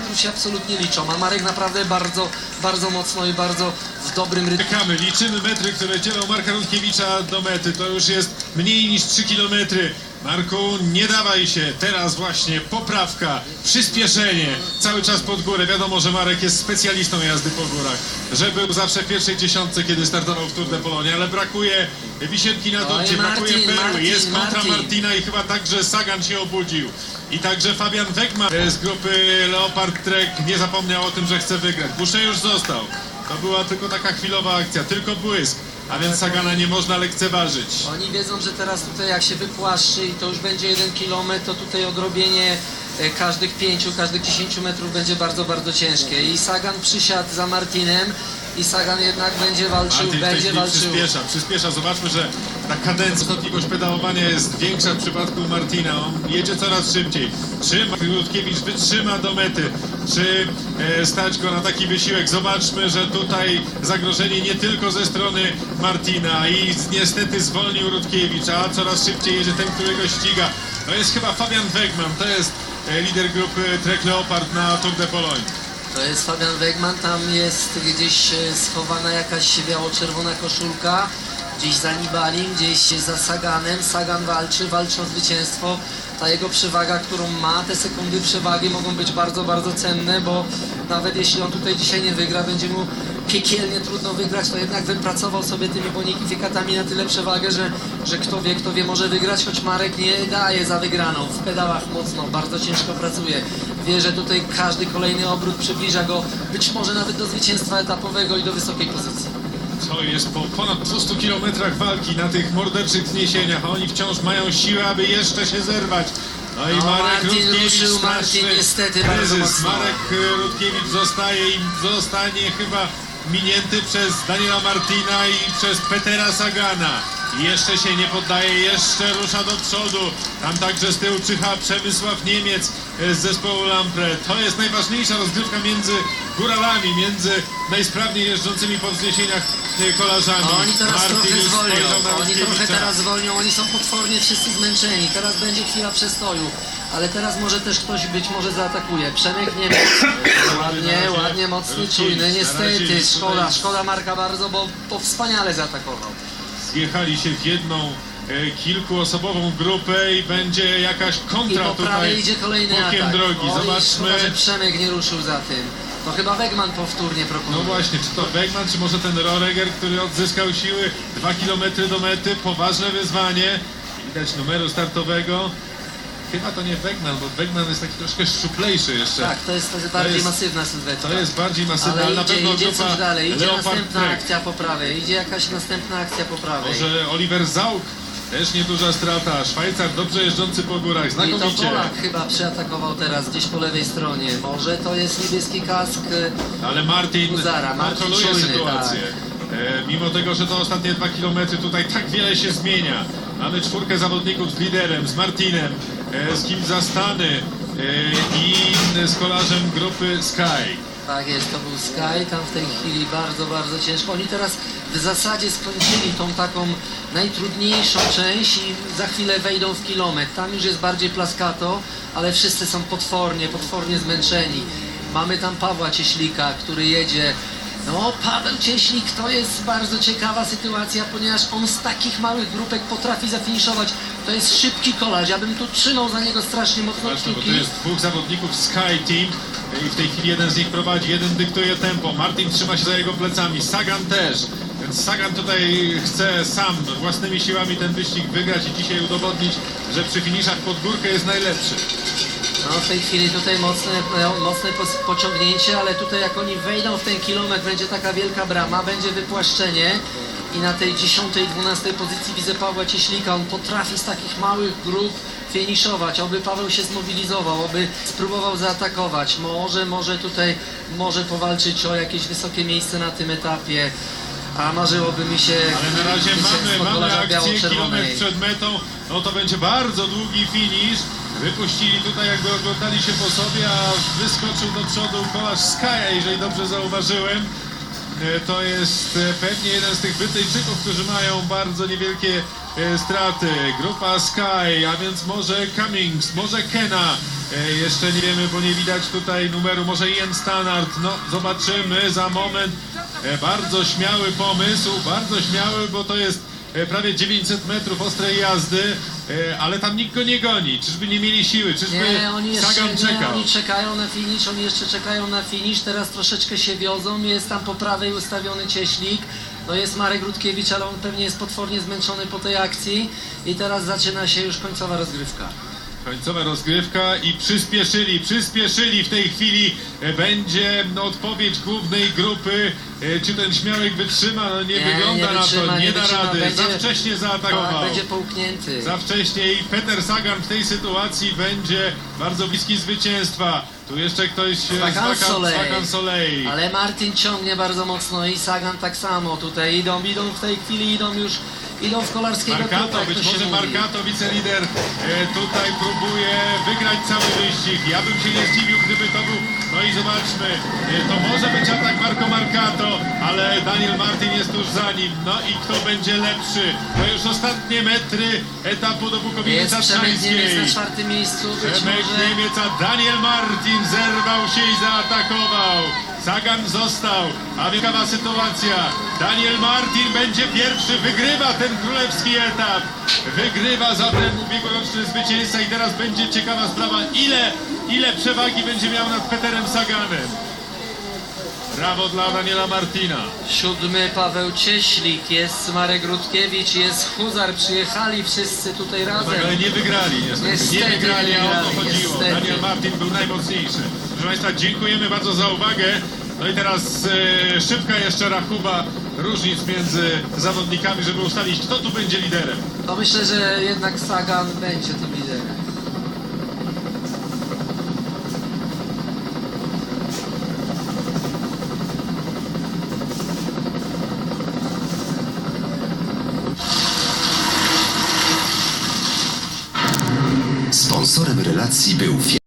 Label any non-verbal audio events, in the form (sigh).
metrów się absolutnie liczą, a Marek naprawdę bardzo, bardzo mocno i bardzo w dobrym rytmie. Czekamy, liczymy metry, które dzielą Marka Rutkiewicza do mety. To już jest mniej niż 3 km. Marku, nie dawaj się. Teraz właśnie poprawka, przyspieszenie. Cały czas pod górę. Wiadomo, że Marek jest specjalistą jazdy po górach. Że był zawsze w pierwszej dziesiątce, kiedy startował w Tour de Polonie, ale brakuje wisienki na torcie, brakuje perły. Jest kontra Martin. Martina i chyba także Sagan się obudził. I także Fabian Wegman z grupy Leopard Trek nie zapomniał o tym, że chce wygrać. Busze już został. To była tylko taka chwilowa akcja, tylko błysk. A więc Sagana nie można lekceważyć. Oni wiedzą, że teraz tutaj jak się wypłaszczy i to już będzie jeden kilometr, to tutaj odrobienie e, każdych pięciu, każdych 10 metrów będzie bardzo, bardzo ciężkie. I Sagan przysiadł za Martinem i Sagan jednak będzie walczył, Martin będzie walczył. przyspiesza, przyspiesza. Zobaczmy, że ta kadencja, częstotliwość pedałowania jest większa w przypadku Martina. On jedzie coraz szybciej. Czy Rutkiewicz wytrzyma do mety? Czy e, stać go na taki wysiłek? Zobaczmy, że tutaj zagrożenie nie tylko ze strony Martina i niestety zwolnił Rutkiewicz, a coraz szybciej jedzie ten, który go ściga. To jest chyba Fabian Wegman, to jest e, lider grupy Trek Leopard na Tour de Pologne. To jest Fabian Wegman, tam jest gdzieś e, schowana jakaś biało-czerwona koszulka, gdzieś za Nibalim, gdzieś za Saganem. Sagan walczy, walczy o zwycięstwo. Ta jego przewaga, którą ma, te sekundy przewagi mogą być bardzo, bardzo cenne, bo nawet jeśli on tutaj dzisiaj nie wygra, będzie mu piekielnie trudno wygrać, to jednak wypracował sobie tymi bonifikatami na tyle przewagę, że, że kto wie, kto wie, może wygrać, choć Marek nie daje za wygraną. W pedałach mocno, bardzo ciężko pracuje. Wie, że tutaj każdy kolejny obrót przybliża go być może nawet do zwycięstwa etapowego i do wysokiej pozycji. To jest po ponad 200 kilometrach walki na tych morderczych zniesieniach, a oni wciąż mają siłę, aby jeszcze się zerwać. No i No, Marek Martin Rutkiewicz ruszył, Martin niestety bardzo kryzys. mocno. Marek Rutkiewicz zostaje i zostanie chyba minięty przez Daniela Martina i przez Petera Sagana. Jeszcze się nie poddaje, jeszcze rusza do przodu. Tam także z tyłu czyha Przemysław Niemiec e, z zespołu Lampre. To jest najważniejsza rozgrywka między góralami, między najsprawniej jeżdżącymi po wzniesieniach e, kolarzami. A oni teraz Martin trochę zwolnią, oni trochę teraz zwolnią, oni są potwornie wszyscy zmęczeni, teraz będzie chwila przestoju, ale teraz może też ktoś być może zaatakuje. Przemek Niemiec, (coughs) ładnie, ładnie, mocny, czujny, niestety, szkoda, szkoda Marka bardzo, bo, bo wspaniale zaatakował. Zjechali się w jedną e, kilkuosobową grupę i będzie jakaś I kontra po prawej tutaj idzie kolejny bokiem atak. drogi. Zobaczmy. szkoda, że Przemek nie ruszył za tym. To chyba Wegman powtórnie No proponuje. właśnie, czy to Wegman, czy może ten Roreger, który odzyskał siły 2 km do mety, poważne wyzwanie. Widać numeru startowego. Chyba to nie Wegman, bo Wegman jest taki troszkę szczuplejszy jeszcze. Tak, to jest, to jest bardziej jest- masywna sylwetka. To jest bardziej masywne, ale Ale na idzie, pewno idzie grupa coś dalej, idzie Leopard następna Trek. akcja po prawej, idzie jakaś następna akcja po prawej. Może Oliver Zauk, też nieduża strata. Szwajcar dobrze jeżdżący po górach, I to znakomicie. Polak chyba przeatakował teraz gdzieś po lewej stronie. Może to jest niebieski kask. e, Ale Martin Martin kontroluje czujny, tak. sytuację. E, mimo tego, że to ostatnie dwa kilometry tutaj tak wiele się zmienia. Mamy czwórkę zawodników z liderem, z Martinem, z kim zastany e, i z kolarzem grupy Sky. Tak jest, to był Sky, tam w tej chwili bardzo, bardzo ciężko. Oni teraz w zasadzie skończyli tą taką najtrudniejszą część i za chwilę wejdą w kilometr. Tam już jest bardziej plaskato, ale wszyscy są potwornie, potwornie zmęczeni. Mamy tam Pawła Cieślika, który jedzie. No, Paweł Cieślik to jest bardzo ciekawa sytuacja, ponieważ on z takich małych grupek potrafi zafiniszować. To jest szybki kolarz, ja bym tu trzymał za niego strasznie mocno Zobaczmy, bo kciuki. jest dwóch zawodników Sky Team i w tej chwili jeden z nich prowadzi, jeden dyktuje tempo. Martin trzyma się za jego plecami, Sagan też. Więc Sagan tutaj chce sam własnymi siłami ten wyścig wygrać i dzisiaj udowodnić, że przy finiszach pod górkę jest najlepszy. No w tej chwili tutaj mocne, e, mocne pociągnięcie, ale tutaj jak oni wejdą w ten kilometr, będzie taka wielka brama, będzie wypłaszczenie. I na tej 10-12 pozycji widzę Pawła Cieślika, on potrafi z takich małych grup finiszować, oby Paweł się zmobilizował, oby spróbował zaatakować, może, może tutaj, może powalczyć o jakieś wysokie miejsce na tym etapie, a marzyłoby mi się Ale na razie mamy, mamy akcję kilometr przed metą. No to będzie bardzo długi finisz. Wypuścili tutaj, jakby oglądali się po sobie, a wyskoczył do przodu kolarz Skaja, jeżeli dobrze zauważyłem. E, To jest e, pewnie jeden z tych Brytyjczyków, którzy mają bardzo niewielkie e, straty. Grupa Sky, a więc może Cummings, może Kena, jeszcze nie wiemy, bo nie widać tutaj numeru, może Ian Stannard, no zobaczymy za moment. Bardzo śmiały pomysł, bardzo śmiały, bo to jest prawie 900 metrów ostrej jazdy, e, ale tam nikt go nie goni. Czyżby nie mieli siły, czyżby Nie, oni jeszcze Sagan nie, czekał? oni czekają na finish, oni jeszcze czekają na finish, teraz troszeczkę się wiozą, jest tam po prawej ustawiony cieślik, to jest Marek Rutkiewicz, ale on pewnie jest potwornie zmęczony po tej akcji i teraz zaczyna się już końcowa rozgrywka. Końcowa rozgrywka i przyspieszyli, przyspieszyli w tej chwili e, będzie no, odpowiedź głównej grupy, e, czy ten śmiałek wytrzyma, no nie, Nie, wygląda nie na wytrzyma, to, nie, nie da wytrzyma, rady, będzie- za wcześnie zaatakował. Tak, będzie połknięty. Za wcześnie i Peter Sagan w tej sytuacji będzie bardzo bliski zwycięstwa. Tu jeszcze ktoś e, Sagan Sagan- Soleil. Sagan Soleil. Ale Martin ciągnie bardzo mocno i Sagan tak samo tutaj idą, idą w tej chwili, idą już, idą w kolarskiego Markato, jak być może. Markato, wicelider, e, tutaj próbuje wygrać cały wyścig. Ja bym się nie zdziwił, gdyby to był... No i zobaczmy, e, to może być atak Marco Marcato, ale Daniel Martin jest tuż za nim. No i kto będzie lepszy? To już ostatnie metry etapu do Bukowicy Przemek Niemiec na czwartym miejscu, Przemek może... Niemiec, a Daniel Martin zerwał się i zaatakował. Sagan został, a ciekawa sytuacja. Daniel Martin będzie pierwszy, wygrywa ten królewski etap. Wygrywa zatem ubiegłoroczny zwycięzca i teraz będzie ciekawa sprawa, ile, ile przewagi będzie miał nad Peterem Saganem. Brawo dla Daniela Martina. Siódmy Paweł Cieślik, jest Marek Rutkiewicz, jest Huzar, przyjechali wszyscy tutaj razem. Tak, ale nie wygrali niestety. Niestety nie wygrali, nie a o to chodziło. niestety. Daniel Martin był najmocniejszy. Proszę Państwa, dziękujemy bardzo za uwagę. No i teraz e, szybka jeszcze rachuba różnic między zawodnikami, żeby ustalić, kto tu będzie liderem. To myślę, że jednak Sagan będzie tym liderem. Beucia.